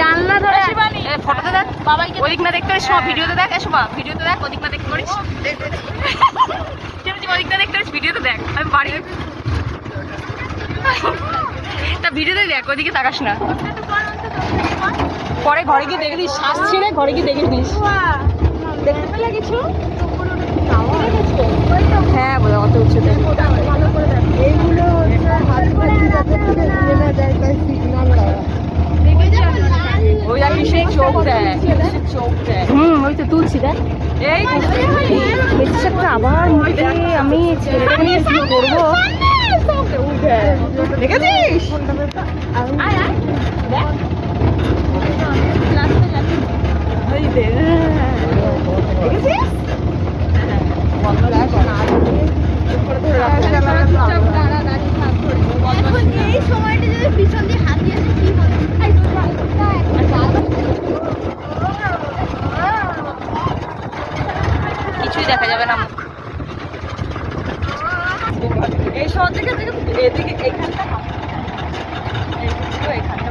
জানলা ধরে ফটোতে দেখ। বাবাইকে ওদিক না দেখতে পারিস ভিডিওতে দেখ এসো মা ভিডিওতে দেখ ওদিক না দেখতে পারিস ওদিক না দেখতে পারিস ভিডিওতে দেখ। আমি বাড়ি তা ভিডিওতে দেখ ওদিকে তাকাস না। পরে ঘরে গিয়ে দেখে দিস শ্বাস ছিঁড়ে ঘরে গিয়ে দেখে দিস। দেখতে পেলে কিছু? হ্যাঁ বোঝা কত উচ্চতে এইগুলো হাত যাতে না যায় তাই ওই দেখি সেই চোখ দেয় সেই চোখ দেয়। হুম ওই তো তুলছি দেখ। এই দেখছিস একটা আবার মুখে আমি ছেলেটাকে নিয়ে কি করব? দেখেছিস? এই সময়টা যদি পিছন দিয়ে হাত দিয়ে কি হবে? কিছুই দেখা যাবে না। মুখ এই শহর থেকে এদিকে এইখানটা এইখানটা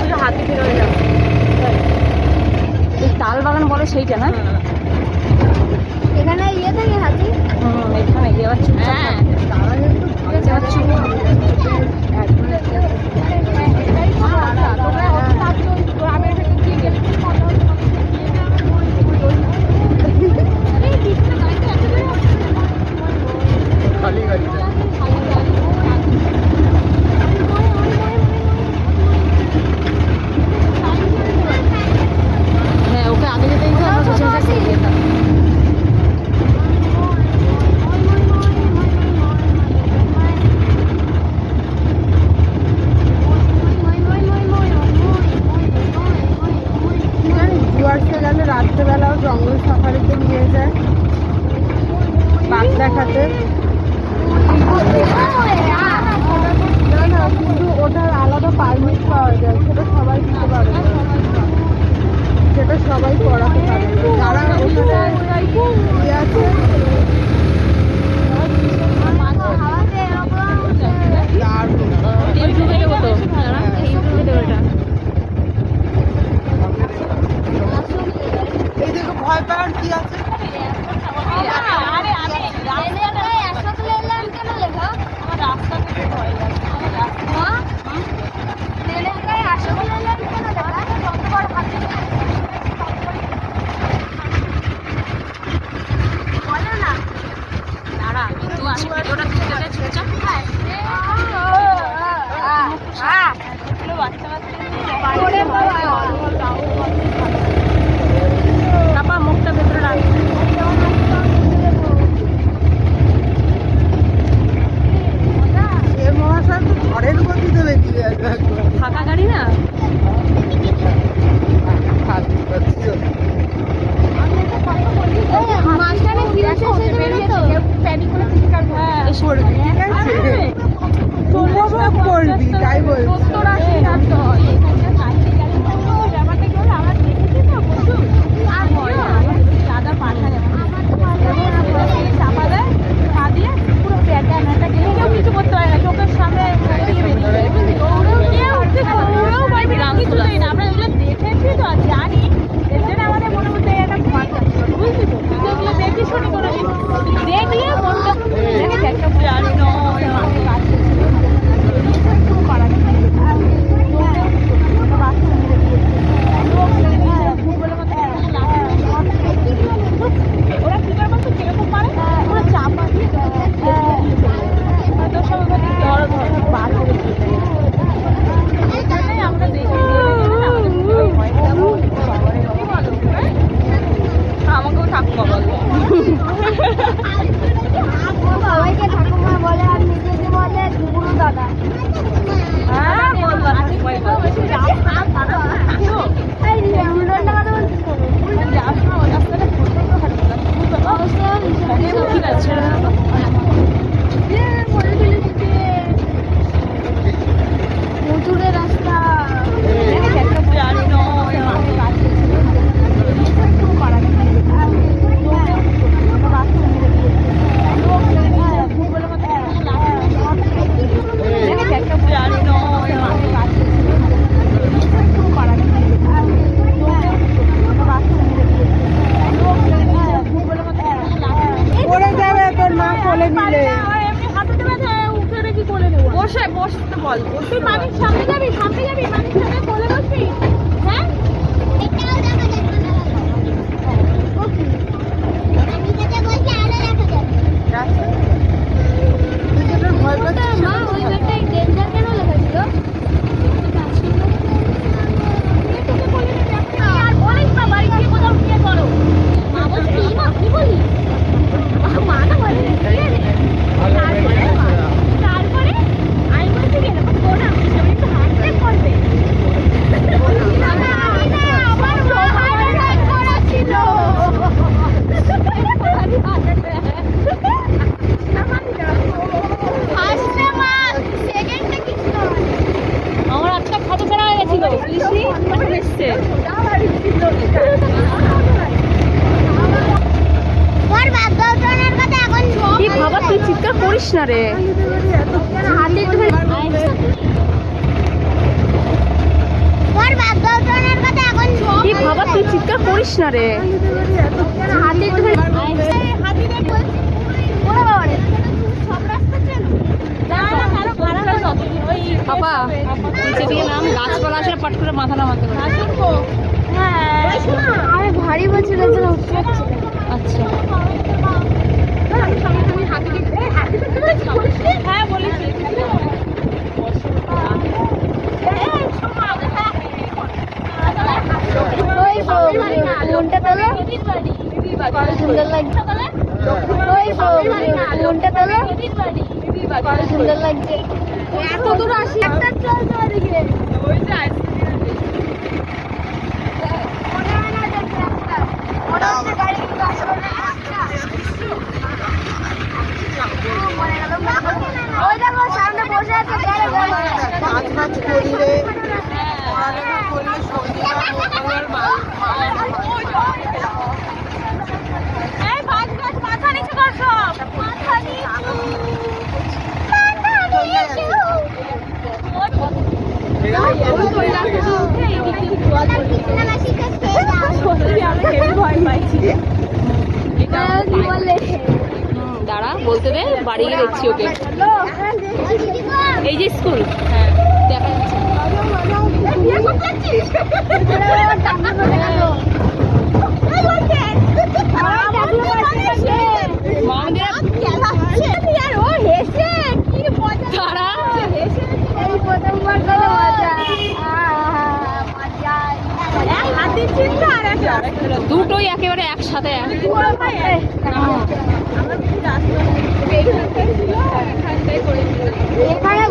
পুরো হাতি ফেরোয় যাবে। তাল বাগান বলে সেইটা না এখানে ইয়ে থাকে হাতি হুম এখানে গিয়ে আবার চুপচাপ হ্যাঁ আবার চুপ হ্যাঁ ওকে আগে যেতেই তো আমরা পিছনে পিছনে এগিয়ে যেতাম ডুয়ার্সে গেলে রাত্রেবেলাও জঙ্গল সাফারিতে নিয়ে যায় বাঘ দেখাতে না না কিন্তু ওটার আলাদা পারমিট পাওয়া যায় সেটা সবাই দিতে পারে না। সেটা সবাই করাতে পারে না। যারা ওখানে ইয়ে আছে দারুণ। ইউটিউবে দেবো তো ইউটিউবে দেবো এটা এই দেখো ভয় পাওয়ার কি আছে আসি ভিডিওটা তুলতে দে চুপচাপ। চাপা মুখটা ভেতরে রাখ। I don't know. যাবি রে কি বাবা তুই চিৎকার করিস না রে। হাতে বাবা নাম গাছপালা আসলে পট করে মাথা নামাতে হ্যাঁ। আরে ভারী বলছিল যে উঠতে পারছি না। আচ্ছা হ্যাঁ বলেছি ওই ফোনটা তোলো কত সুন্দর লাগছে ওই ফোনটা তোলো কত সুন্দর লাগছে। এত দূর আসি একটা চল গাড়ি ওই দেখো সামনে বসে আছে গাড়ি কাজ বাজ করলে পড়ালেখা দাঁড়া বলতে দে বাড়ি গিয়ে দেখছি ওকে। এই যে স্কুল হ্যাঁ যাচ্ছে।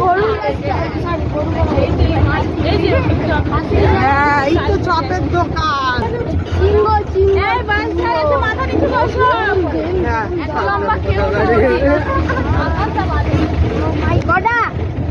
গরু হ্যাঁ এই তো চপের দোকান। হ্যাঁ লম্বা কেউ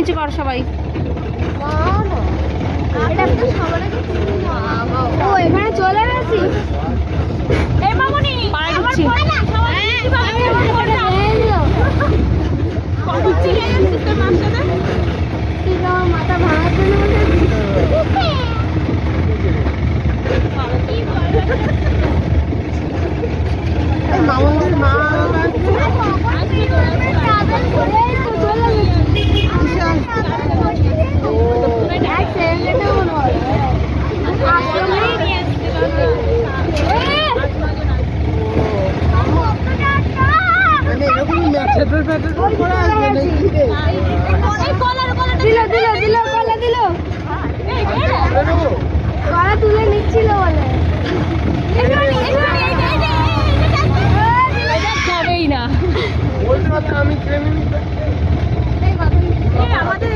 নিচে করো সবাই। ও এখানে চলে গেছি। পায়ে ঢুকছি মাথা ভাঙার জন্য তুলে নিচ্ছিল না আমি আমাদের